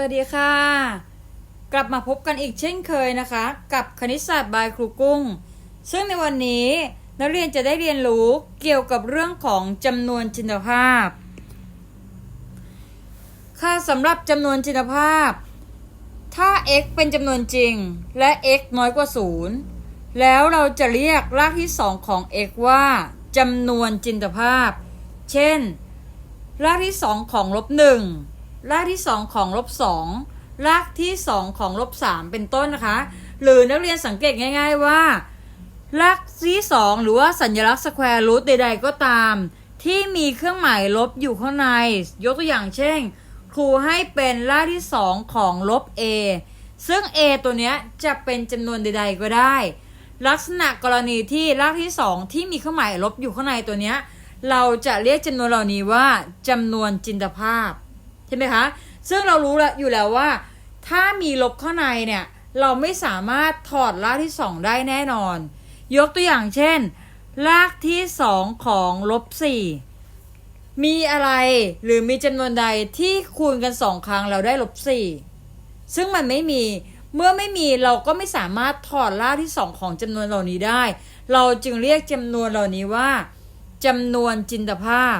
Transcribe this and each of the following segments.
วัสดีค่ะ กลับมาพบกันอีกเช่นเคยนะคะ กับคณิตศาสตร์บายครูกุ้ง ซึ่งในวันนี้นักเรียนจะได้เรียนรู้เกี่ยวกับเรื่องของจำนวนจินตภาพ ค่ะสำหรับจำนวนจินตภาพ ถ้า x เป็นจำนวนจริงและ x น้อยกว่า 0 แล้วเราจะเรียกรากที่ 2 ของ x ว่าจำนวนจินตภาพ เช่น รากที่ 2 ของลบ1 รากที่ 2 ของลบ2รากที่ 2 ของลบ3เป็นต้นนะคะ หรือนักเรียนสังเกตง่าย ๆว่า รากที่2หรือว่าสัญลักษณ์สแควร์รูทใด ๆ ก็ตาม ที่มีเครื่องหมายลบอยู่ข้างใน ยกตัวอย่างเช่น ครูให้เป็นรากที่ 2 ของลบ a ซึ่ง a ตัวเนี้ยจะเป็นจำนวนใด ๆ ก็ได้ ลักษณะกรณีที่รากที่ 2 ที่มีเครื่องหมายลบอยู่ข้างในตัวเนี้ยเราจะเรียกจำนวนเหล่านี้ว่าจำนวนจินตภาพ ใช่ไหมคะ ซึ่งเรารู้แล้วอยู่แล้วว่า ถ้ามีลบข้างในเนี่ย เราไม่สามารถถอดรากที่ 2 ได้แน่นอน ยกตัวอย่างเช่น รากที่ 2 ของลบ4มีอะไรหรือมีจำนวนใดที่คูณกัน 2 ครั้งเราได้ลบ4ซึ่งมันไม่มีเมื่อไม่มีเราก็ไม่สามารถถอดรากที่ 2 ของจำนวนเหล่านี้ได้ เราจึงเรียกจำนวนเหล่านี้ว่าจำนวนจินตภาพ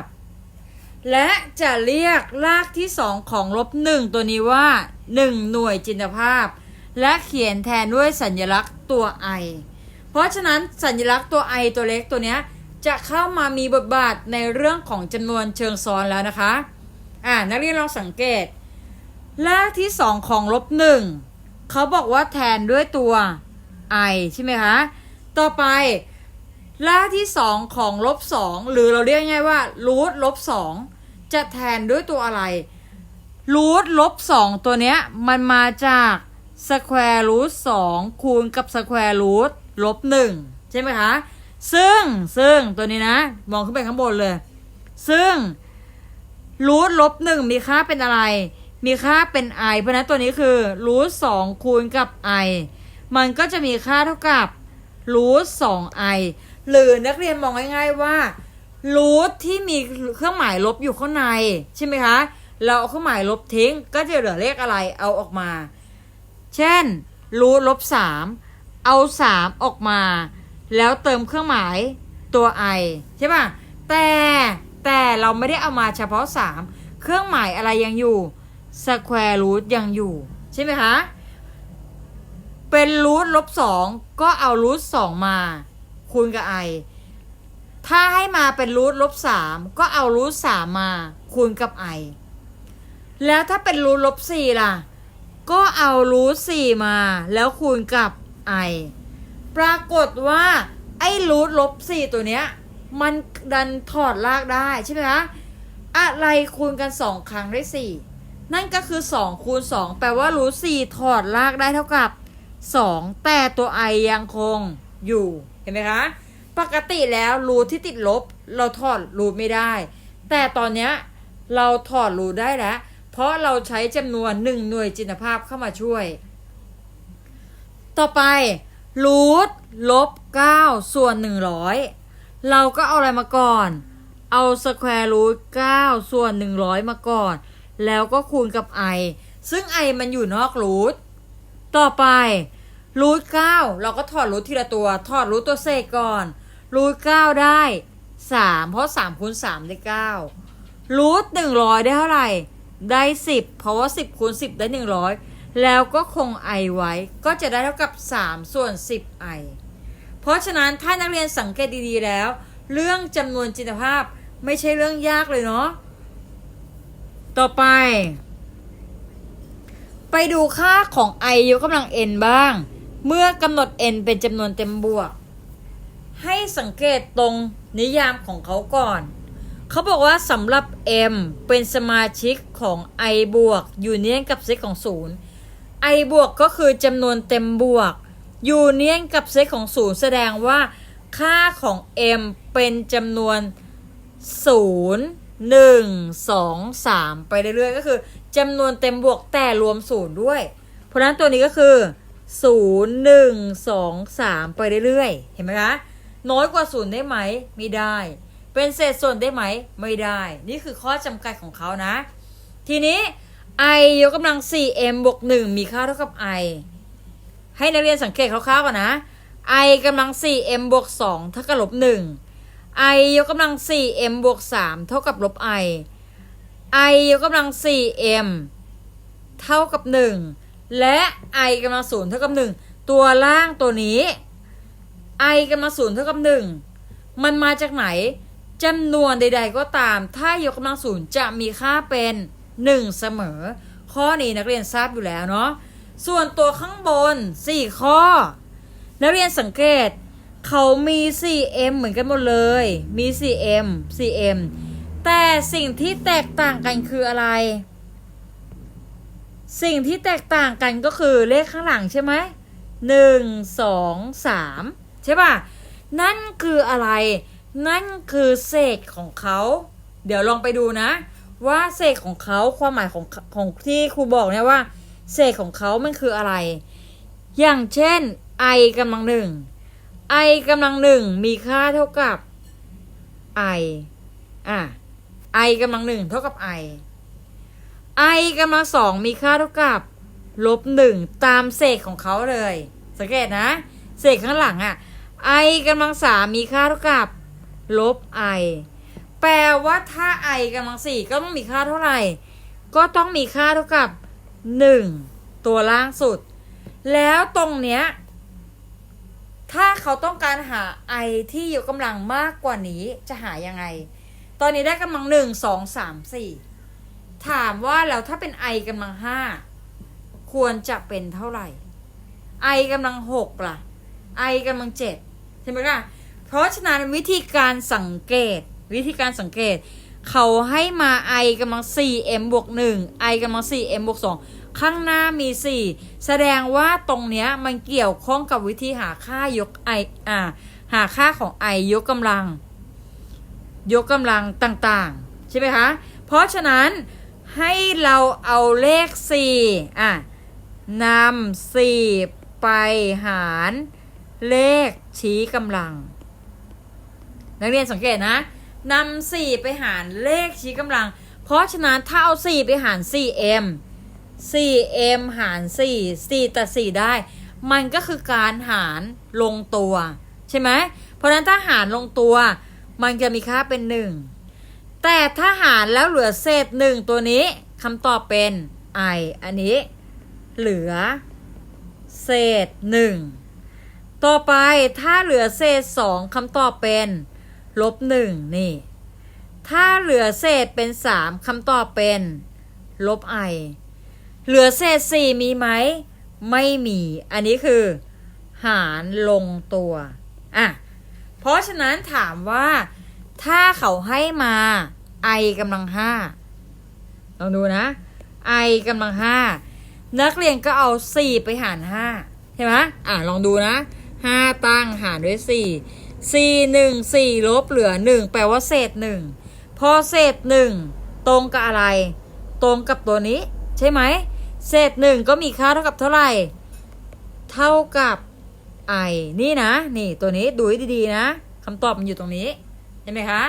และจะเรียกรากที่2ของลบ1ตัวนี้ว่า1หน่วยจินตภาพ และเขียนแทนด้วยสัญลักษณ์ตัว i เพราะฉะนั้นสัญลักษณ์ตัว i ตัวเล็กตัวนี้จะเข้ามามีบทบาทในเรื่องของจำนวนเชิงซ้อนแล้วนะคะ อ่านักเรียนลองสังเกต รากที่2ของลบ1เขาบอกว่าแทนด้วยตัว i ใช่ไหมคะ ต่อไปรากที่2ของลบ2หรือเราเรียกง่ายว่ารูทลบ2 จะแทนด้วยตัวอะไรรูทลบ2ตัวเนี้ย มันมาจากสแควร์รูท2คูณกับสแควร์รูทลบ1ใช่ไหมคะ ซึ่งซึ่งตัวนี้นะ มองขึ้นไปข้างบนเลย ซึ่งรูทลบ1มีค่าเป็นอะไร มีค่าเป็น i เพราะนั้นตัวนี้คือรูท2คูณกับ i มันก็จะมีค่าเท่ากับรูท2 i หรือนักเรียนมองง่ายๆว่า รูทที่มีเครื่องหมายลบอยู่ข้างในใช่ไหมคะ เราเอาเครื่องหมายลบทิ้ง ก็จะเหลือเลขอะไรเอาออกมา เช่นรูทลบสามเอาสามออกมา แล้วเติมเครื่องหมายตัว i ใช่ป่ะแต่แต่เราไม่ได้เอามาเฉพาะ 3 เครื่องหมายอะไรยังอยู่ square root ยังอยู่ ใช่ไหมคะ เป็นรูทลบสองก็เอารูทสองมา คูณกับ i ถ้าให้มาเป็นรูทลบสามก็เอารูทสามมาคูณกับ i แล้วถ้าเป็นรูทลบสี่ล่ะ ก็เอารูทสี่มาแล้วคูณกับ i ปรากฏว่าไอ้รูทลบสี่ตัวเนี้ย มันดันถอดรากได้ใช่ไหมคะอะไรคูณกันสองครั้งได้สี่นั่นก็คือสองคูณสองแปลว่ารูทสี่ถอดรากได้เท่ากับสองแต่ตัว i ยังคงอยู่เห็นไหมคะ ปกติแล้วรูที่ติดลบ เราถอดรูทไม่ได้ แต่ตอนเนี้ยเราถอดรูทได้แล้ว เพราะเราใช้จำนวนหนึ่งหน่วยจินตภาพเข้ามาช่วย ต่อไปรูทลบ9ส่วน100เราก็เอาอะไรมาก่อน เอาสแควร์รูท9ส่วน100มาก่อน แล้วก็คูณกับ i ซึ่ง i มันอยู่นอกรูทต่อไปรูท9เราก็ถอดรูททีละตัว ถอดรูทตัวเศษก่อน รูท9ได้3เพราะ3คูณ3ได้9รูท100ได้เท่าไหร่ ได้10เพราะว่า10คูณ10ได้100แล้วก็คง i ไว้ ก็จะได้เท่ากับ3ส่วน10 i เพราะฉะนั้นถ้านักเรียนสังเกตดีๆแล้ว เรื่องจำนวนจินตภาพไม่ใช่เรื่องยากเลยเนาะต่อไป ไปดูค่าของ i ยกกำลัง n บ้าง เมื่อกำหนด n เป็นจำนวนเต็มบวก ให้สังเกตตรงนิยามของเขาก่อน เขาบอกว่าสำหรับ m เป็นสมาชิกของ i บวกยูเนียนกับเซตของ 0 i บวกก็คือจำนวนเต็มบวกยูเนียนกับเซตของ 0 แสดงว่าค่าของ m เป็นจำนวน 0 1 2 3 ไปเรื่อยๆ ก็คือจำนวนเต็มบวกแต่รวม 0 ด้วย เพราะฉะนั้นตัวนี้ก็คือ 0 1 2 3 ไปเรื่อยๆ เห็นไหมคะ น้อยกว่า0ได้ไหม ไม่ได้ เป็นเศษส่วนได้ไหม ไม่ได้ นี่คือข้อจำกัดของเขานะ ทีนี้ i ยกกำลัง 4m บวก 1 มีค่าเท่ากับ i ให้นักเรียนสังเกตคร่าวๆก่อนนะ i กำลัง 4m บวก 2 เท่ากับลบ 1 i ยกกำลัง 4m บวก 3 เท่ากับลบ i i ยกกำลัง 4m เท่ากับ 1 และ i กำลัง 0 เท่ากับ 1 ตัวล่างตัวนี้ i กำลัง0เท่ากับ1มันมาจากไหนจำนวนใด ๆ ก็ตาม ถ้ายกกำลัง0จะมีค่าเป็น1เสมอ ข้อนี้นักเรียนทราบอยู่แล้วเนาะส่วนตัวข้างบน4ข้อ นักเรียนสังเกต เขามี 4m เหมือนกันหมดเลย มี 4m 4m แต่สิ่งที่แตกต่างกันคืออะไร สิ่งที่แตกต่างกันก็คือเลขข้างหลังใช่ไหมหนึ่งสองสาม ใช่ป่ะ นั่นคืออะไร นั่นคือเศษของเขา เดี๋ยวลองไปดูนะ ว่าเศษของเขาความหมายของของที่ครูบอกเนี่ยว่า เศษของเขามันคืออะไร อย่างเช่น i กำลังหนึ่ง i กำลังหนึ่งมีค่าเท่ากับ i อะ i กำลังหนึ่งเท่ากับ i i กำลังสองมีค่าเท่ากับลบหนึ่งตามเศษของเขาเลย สังเกตนะ เศษข้างหลังอะ่ะ i กำลังสามมีค่าเท่ากับ ลบ i แปลว่าถ้า i กำลังสี่ก็ต้องมีค่าเท่าไหร่ ก็ต้องมีค่าเท่ากับหนึ่งตัวล่างสุด แล้วตรงเนี้ยถ้าเขาต้องการหา i ที่ยกกำลังมากกว่านี้จะหายังไง ตอนนี้ได้กำลังหนึ่งสองสามสี่ถามว่าแล้วถ้าเป็น i กำลังห้าควรจะเป็นเท่าไหร่ i กำลังหกล่ะ i กำลังเจ็ด ช่ไหมล่ะ เพราะฉะนั้นวิธีการสังเกต วิธีการสังเกต เขาให้มา i กำลัง 4m บวก 1 i กำลัง 4m บวก 2 ข้างหน้ามี 4 แสดงว่าตรงเนี้ยมันเกี่ยวข้องกับวิธีหาค่ายก i อ่าหาค่าของ i ยกกำลัง ยกกำลังต่างๆ ใช่ไหมคะ เพราะฉะนั้นให้เราเอาเลข 4 อะนำ4 ไปหาร เลขชี้กำลัง นักเรียนสังเกตนะนำ4ไปหารเลขชี้กำลัง เพราะฉะนั้นถ้าเอา4ไปหาร 4m 4m หาร 4 4 ตัด 4 ได้ มันก็คือการหารลงตัว ใช่ไหม เพราะฉะนั้นถ้าหารลงตัว มันจะมีค่าเป็น 1 แต่ถ้าหารแล้วเหลือเศษ 1 ตัวนี้คำตอบเป็น i อันนี้ เหลือ เศษ 1 ต่อไปถ้าเหลือเศษ2คำตอบเป็นลบ1นี่ ถ้าเหลือเศษเป็น3คำตอบเป็น ลบ i เหลือเศษ4มีไหม ไม่มี อันนี้คือ หารลงตัว อะ เพราะฉะนั้นถามว่า ถ้าเขาให้มา i กำลังห้าลองดูนะ i กำลังห้านักเรียนก็เอา4ไปหาร5ใช่ไหมอะ ลองดูนะ 5ตั้งหารด้วย4 4 1 4ลบเหลือ1แปลว่าเศษ1พอเศษ1ตรงกับอะไร ตรงกับตัวนี้ ใช่ไหมเศษ1ก็มีค่าเท่ากับเท่าไหร่ เท่ากับ i นี่นะ นี่ตัวนี้ดูให้ดีๆนะคำตอบมันอยู่ตรงนี้เห็นไหมคะ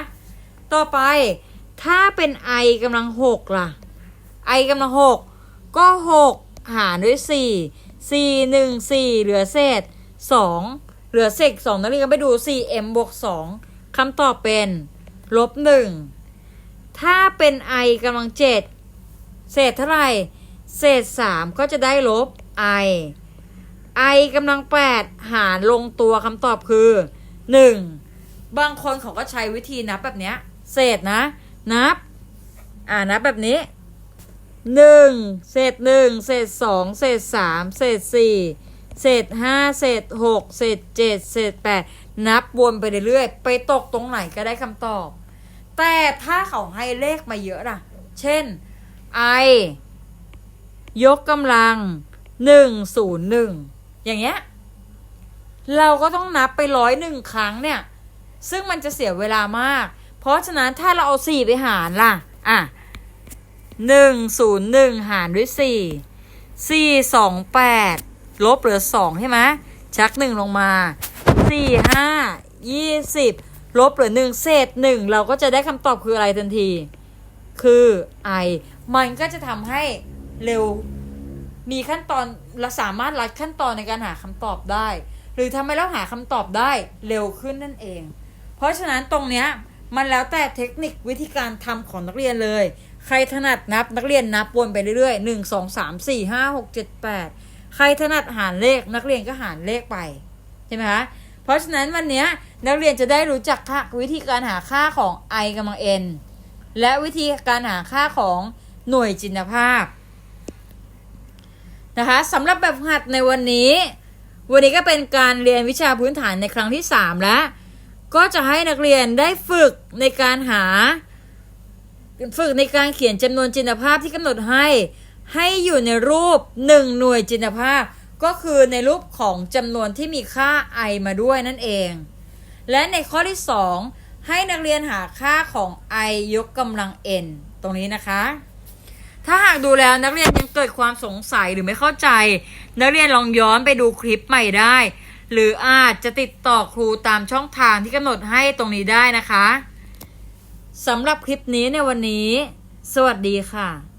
ต่อไปถ้าเป็น i กำลัง6ล่ะ i กำลัง6ก็6หารด้วย4 4 1 4เหลือเศษ 2 เหลือเศษ2นักเรียนก็ไปดู 4m บวก2คำตอบเป็นลบ1ถ้าเป็น i กำลัง 7 เศษเท่าไหร่ เศษ 3 ก็จะได้ลบ i i กำลัง 8 หารลงตัวคำตอบคือ 1 บางคนเขาก็ใช้วิธีนับแบบเนี้ย เศษนะ นับ อ่านับแบบนี้หนึ่งเศษหนึ่งเศษสองเศษสามเศษสี่ เศษห้าเศษหกเศษเจ็ดเศษแปดนับวนไปเรื่อยๆไปตกตรงไหนก็ได้คำตอบ แต่ถ้าเขาให้เลขมาเยอะล่ะ เช่น i ยกกำลังหนึ่งศูนย์หนึ่งอย่างเงี้ย เราก็ต้องนับไปร้อยหนึ่งครั้งเนี่ย ซึ่งมันจะเสียเวลามาก เพราะฉะนั้นถ้าเราเอาสี่ไปหารล่ะ อะหนึ่งศูนย์หนึ่งหารด้วยสี่สี่สองแปด ลบเหลือสองใช่ไหมชักหนึ่งลงมาสี่ห้ายี่สิบลบเหลือหนึ่งเศษหนึ่งเราก็จะได้คำตอบคืออะไรทันที คือ i มันก็จะทำให้เร็วมีขั้นตอนเราสามารถรัดขั้นตอนในการหาคำตอบได้ หรือทำให้เราหาคำตอบได้เร็วขึ้นนั่นเอง เพราะฉะนั้นตรงเนี้ยมันแล้วแต่เทคนิควิธีการทำของนักเรียนเลย ใครถนัดนับนักเรียนนับวนไปเรื่อยๆหนึ่งสองสามสี่ห้าหกเจ็ดแปด ใครถนัดหารเลขนักเรียนก็หารเลขไปใช่ไหมคะเพราะฉะนั้นวันนี้นักเรียนจะได้รู้จักค่าวิธีการหาค่าของ i กำลัง n และวิธีการหาค่าของหน่วยจินภาพนะคะสำหรับแบบฝึกหัดในวันนี้ วันนี้ก็เป็นการเรียนวิชาพื้นฐานในครั้งที่ 3 แล้ว ก็จะให้นักเรียนได้ฝึกในการหา ฝึกในการเขียนจำนวนจินภาพที่กำหนดให้ ให้อยู่ในรูป 1 หน่วยจินภาพ ก็คือในรูปของจำนวนที่มีค่า i มาด้วยนั่นเอง และในข้อที่ 2 ให้นักเรียนหาค่าของ i ยกกำลัง n ตรงนี้นะคะ ถ้าหากดูแล้วนักเรียนยังเกิดความสงสัยหรือไม่เข้าใจ นักเรียนลองย้อนไปดูคลิปใหม่ได้ หรืออาจจะติดต่อครูตามช่องทางที่กำหนดให้ตรงนี้ได้นะคะสำหรับคลิปนี้ในวันนี้ สวัสดีค่ะ